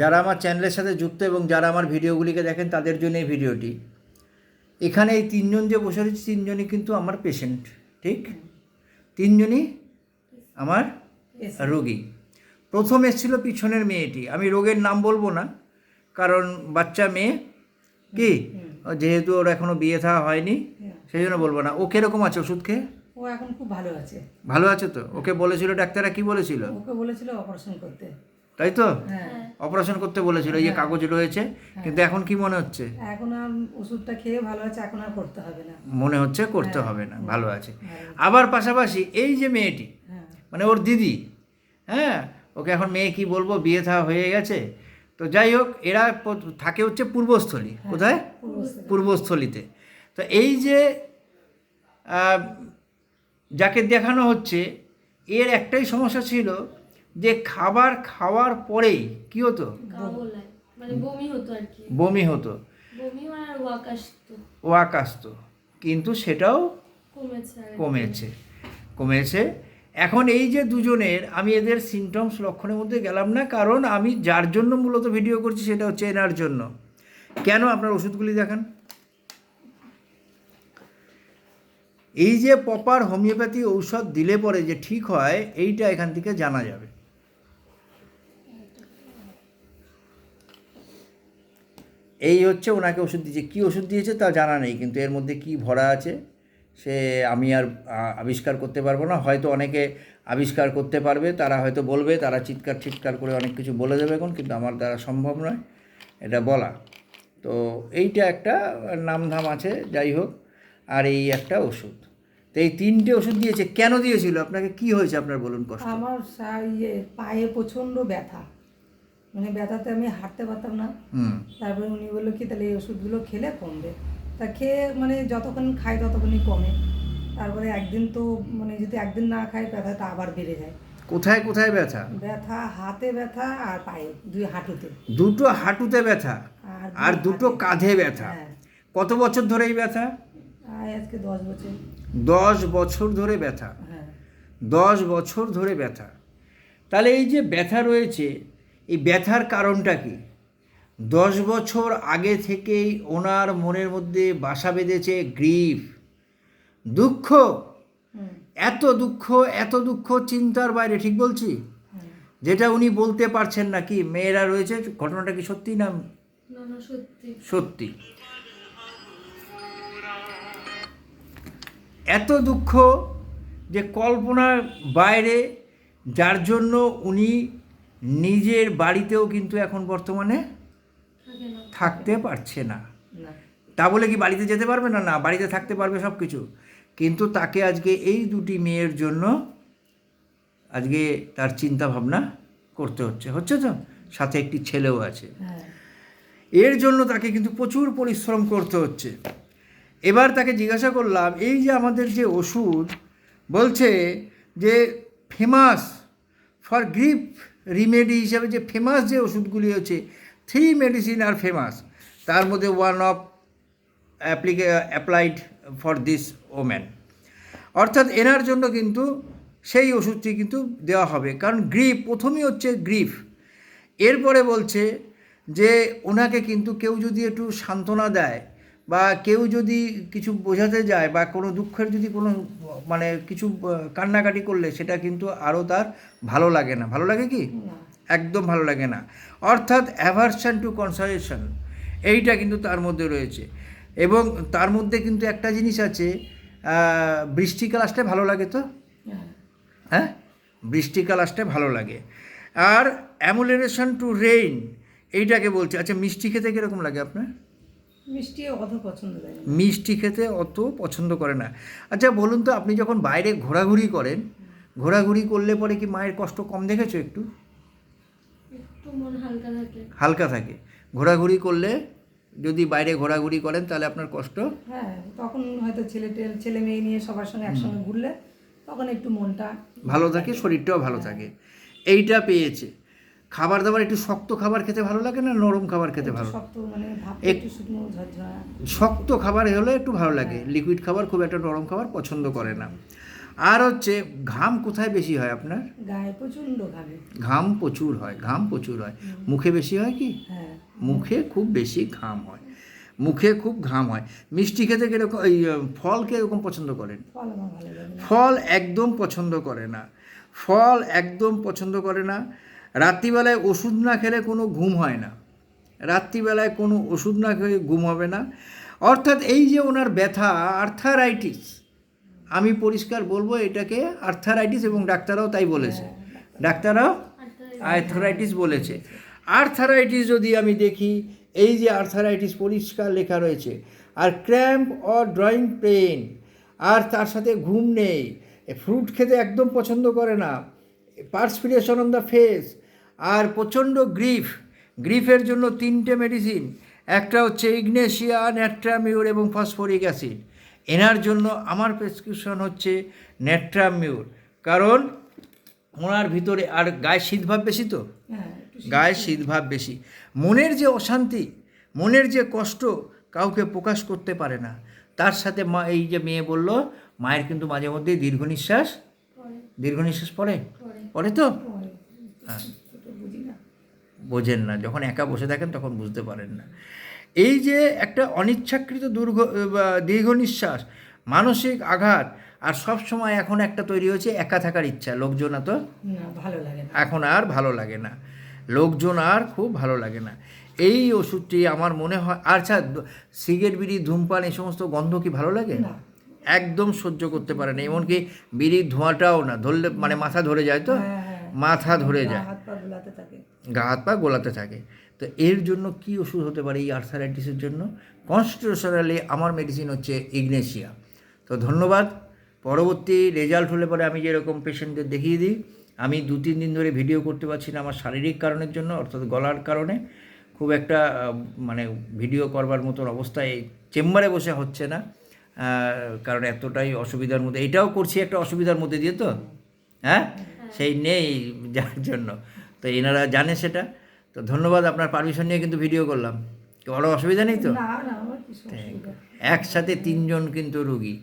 যারা আমার চ্যানেলের সাথে যুক্ত এবং যারা আমার ভিডিওগুলিকে দেখেন তাদের জন্য এই ভিডিওটি। এখানে এই তিনজন যে বসে রয়েছে তিনজনই কিন্তু আমার পেশেন্ট ঠিক? তিনজনই আমার রোগী। প্রথম এসেছিল পিছনের মেয়েটি। আমি রোগের নাম বলব না কারণ বাচ্চা মেয়ে কি? যেহেতু ওর এখনও বিয়ে থাওয়া হয়নি সেই জন্য বলব না। ও কীরকম আছে ওষুধ খেয়ে? ও এখন খুব ভালো আছে। ভালো আছে তো? ওকে বলেছিল ডাক্তাররা কি বলেছিল? ওকে বলেছিল অপারেশন করতে। তাই তো? হ্যাঁ। অপারেশন করতে বলেছিল এই যে কাগজ রয়েছে কিন্তু এখন কি মনে হচ্ছে? এখন আর ওষুধটা খেয়ে ভালো আছে এখন আর করতে হবে না। মনে হচ্ছে করতে হবে না ভালো আছে। আবার পাশাপাশি এই যে মেয়েটি হ্যাঁ। মানে ওর দিদি হ্যাঁ ওকে এখন মেয়ে কি বলব বিয়ে থা হয়ে গেছে। তো যাই হোক এরা থাকে হচ্ছে পূর্বস্থলী কোথায়? পূর্বস্থলীতে। তো এই যে যাকে দেখানো হচ্ছে এর একটাই সমস্যা ছিল যে খাবার খাওয়ার পরেই কি হতো? মানে বমি হতো ওয়াক আসতো কিন্তু সেটাও কমেছে কমেছে কমেছে। এখন এই যে দুজনের আমি এদের সিমটমস লক্ষণের মধ্যে গেলাম না কারণ আমি যার জন্য মূলত ভিডিও করছি সেটা হচ্ছে এনার জন্য। কেন আপনার ওষুধগুলি দেখান? এই যে প্রপার হোমিওপ্যাথি ঔষধ দিলে পরে যে ঠিক হয় এইটা এখান থেকে জানা যাবে। এই হচ্ছে ওনাকে ওষুধ দিয়েছে। কী ওষুধ দিয়েছে তা জানা নেই, কিন্তু এর মধ্যে কি ভরা আছে সে আমি আর আবিষ্কার করতে পারব না। হয়তো অনেকে আবিষ্কার করতে পারবে, তারা হয়তো বলবে, তারা চিৎকার চিৎকার করে অনেক কিছু বলে দেবে এখন, কিন্তু আমার দ্বারা সম্ভব নয় এটা বলা। তো এইটা একটা নামধাম আছে, যাই হোক, আর এই একটা ওষুধ। তো এই তিনটে ওষুধ দিয়েছে, কেন দিয়েছিল? আপনাকে কি হয়েছে আপনার বলুন কষ্ট? আমার পায়ে প্রচণ্ড ব্যথা। মানে ব্যথাতে আমি হাঁটতে পারতাম না। তারপরে উনি বলল কি তাহলে এই ওষুধগুলো খেলে কমবে। তা খেয়ে মানে যতক্ষণ খাই ততক্ষণই কমে। তারপরে একদিন তো মানে যদি একদিন না খাই ব্যথাটা আবার বেড়ে যায়। কোথায় কোথায় ব্যথা? ব্যথা হাতে ব্যথা আর পায়ে দুই হাঁটুতে। দুটো হাঁটুতে ব্যথা আর দুটো কাঁধে ব্যথা। হ্যাঁ। কত বছর ধরে এই ব্যথা? আজকে দশ বছর। দশ বছর ধরে ব্যথা। হ্যাঁ। দশ বছর ধরে ব্যথা। তাহলে এই যে ব্যথা রয়েছে এই ব্যথার কারণটা কি? দশ বছর আগে থেকেই ওনার মনের মধ্যে বাসা বেঁধেছে গ্রিফ। দুঃখ? এত দুঃখ এত দুঃখ চিন্তার বাইরে ঠিক বলছি? যেটা উনি বলতে পারছেন না কি মেয়েরা রয়েছে ঘটনাটা কি সত্যি না সত্যি? এত দুঃখ যে কল্পনার বাইরে যার জন্য উনি নিজের বাড়িতেও কিন্তু এখন বর্তমানে থাকতে পারছে না। তা বলে কি বাড়িতে যেতে পারবে না? না বাড়িতে থাকতে পারবে সব কিছু কিন্তু তাকে আজকে এই দুটি মেয়ের জন্য আজকে তার চিন্তা ভাবনা করতে হচ্ছে। হচ্ছে তো? সাথে একটি ছেলেও আছে। হ্যাঁ। এর জন্য তাকে কিন্তু প্রচুর পরিশ্রম করতে হচ্ছে। এবার তাকে জিজ্ঞাসা করলাম এই যে আমাদের যে ওষুধ বলছে যে ফেমাস ফর গ্রিপ রিমেডি হিসাবে যে ফেমাস যে ওষুধগুলি হচ্ছে থ্রি মেডিসিন আর ফেমাস তার মধ্যে one of applica applied for this woman অর্থাৎ এনার জন্য কিন্তু সেই ওষুধটি কিন্তু দেওয়া হবে। কারণ গ্রিপ, প্রথমেই হচ্ছে গ্রিফ এরপরে বলছে যে, ওনাকে কিন্তু কেউ যদি একটু সান্ত্বনা দেয় বা কেউ যদি কিছু বোঝাতে যায় বা কোনো দুঃখের যদি কোনো মানে কিছু কান্নাকাটি করলে সেটা কিন্তু আরও তার ভালো লাগে না। ভালো লাগে কি? একদম ভালো লাগে না। অর্থাৎ অ্যাভারশন টু কনসালেশন এইটা কিন্তু তার মধ্যে রয়েছে। এবং তার মধ্যে কিন্তু একটা জিনিস আছে বৃষ্টিকাল আসলে ভালো লাগে তো? হ্যাঁ। হ্যাঁ? বৃষ্টিকাল আসলে ভালো লাগে। আর অ্যামুলেশন টু রেইন এইটাকে বলছে। আচ্ছা মিষ্টি খেতে কীরকম লাগে আপনার? মিষ্টি অত পছন্দ মিষ্টি খেতে অত পছন্দ করে না। আচ্ছা বলুন তো আপনি যখন বাইরে ঘোরাঘুরি করেন ঘোরাঘুরি করলে পরে কি মায়ের কষ্ট কম দেখেছ একটু? একটু মন হালকা থাকে। হালকা থাকে। ঘোরাঘুরি করলে যদি বাইরে ঘোরাঘুরি করেন তাহলে আপনার কষ্ট? হ্যাঁ তখন হয়তো ছেলে ছেলে মেয়ে নিয়ে সবার সঙ্গে একসঙ্গে ঘুরলে তখন একটু মনটা ভালো থাকে শরীরটাও ভালো থাকে। এইটা পেয়েছে। খাবার দাবার একটু শক্ত খাবার খেতে ভালো লাগে না নরম খাবার খেতে ভালো? শক্ত মানে শক্ত খাবার হলে একটু ভালো লাগে। লিকুইড খাবার খুব একটা নরম খাবার পছন্দ করে না। আর হচ্ছে ঘাম কোথায় বেশি হয় আপনার? গায়ে ঘামে। ঘাম প্রচুর হয় ঘাম প্রচুর হয়। মুখে বেশি হয় কি? হ্যাঁ। মুখে খুব বেশি ঘাম হয়। মুখে খুব ঘাম হয়। মিষ্টি খেতে কীরকম এই ফল কীরকম পছন্দ করেন? ফল একদম পছন্দ করে না। ফল একদম পছন্দ করে না। রাত্রিবেলায় ওষুধ না খেলে কোনো ঘুম হয় না। রাত্রিবেলায় কোনো ওষুধ না খেলে ঘুম হবে না। অর্থাৎ এই যে ওনার ব্যথা আর্থারাইটিস আমি পরিষ্কার বলব এটাকে আর্থারাইটিস এবং ডাক্তাররাও তাই বলেছে। ডাক্তাররাও আর্থারাইটিস বলেছে। আর্থারাইটিস যদি আমি দেখি, এই যে আর্থারাইটিস পরিষ্কার লেখা রয়েছে, আর ক্র্যাম্প অর ড্রয়িং পেন আর তার সাথে ঘুম নেই ফ্রুট খেতে একদম পছন্দ করে না পার্সপিরেশন অন দ্য ফেস আর প্রচণ্ড গ্রিফ। গ্রিফের জন্য তিনটে মেডিসিন একটা হচ্ছে ইগনেশিয়া ন্যাট্রামিউর এবং ফসফরিক অ্যাসিড। এনার জন্য আমার প্রেসক্রিপশন হচ্ছে ন্যাট্রামিউর কারণ ওনার ভিতরে আর গায়ে শীতভাব বেশি তো? হ্যাঁ গায়ে শীতভাব বেশি। মনের যে অশান্তি মনের যে কষ্ট কাউকে প্রকাশ করতে পারে না। তার সাথে মা এই যে মেয়ে বলল মায়ের কিন্তু মাঝে মধ্যেই দীর্ঘ নিঃশ্বাস দীর্ঘ নিঃশ্বাস পড়ে? পড়ে। তো? হ্যাঁ। বোঝেন না। যখন একা বসে থাকেন তখন বুঝতে পারেন না। এই যে একটা অনিচ্ছাকৃত দুর্ঘ দীর্ঘ নিঃশ্বাস মানসিক আঘাত আর সব সময় এখন একটা তৈরি হয়েছে একা থাকার ইচ্ছা। লোকজন এত ভালো লাগে না। এখন আর ভালো লাগে না। লোকজন আর খুব ভালো লাগে না। এই ওষুধটি আমার মনে হয় আচ্ছা সিগারেট বিড়ি ধূমপান এই সমস্ত গন্ধ কি ভালো লাগে? না। একদম সহ্য করতে পারে না। এমনকি বিড়ির ধোঁয়াটাও না ধরলে মানে মাথা ধরে যায় তো? হ্যাঁ হ্যাঁ। মাথা ধরে যায়। গা হাত পা গোলাতে থাকে। তো এর জন্য কি ওষুধ হতে পারে এই আর্থারাইটিসের জন্য? কনস্টিটিউশনালি আমার মেডিসিন হচ্ছে ইগনেশিয়া তো ধন্যবাদ। পরবর্তী রেজাল্ট হলে পরে আমি যেরকম পেশেন্টদের দেখিয়ে দিই আমি দু তিন দিন ধরে ভিডিও করতে পারছি না আমার শারীরিক কারণের জন্য অর্থাৎ গলার কারণে। খুব একটা মানে ভিডিও করবার মতন অবস্থায় চেম্বারে বসে হচ্ছে না কারণ এতটাই অসুবিধার মধ্যে এটাও করছি একটা অসুবিধার মধ্যে দিয়ে তো? হ্যাঁ। সেই নেই যার জন্য। তো এনারা জানে সেটা। তো ধন্যবাদ আপনার পারমিশন নিয়ে কিন্তু ভিডিও করলাম। বড় অসুবিধা নেই তো? একসাথে তিনজন কিন্তু রুগী।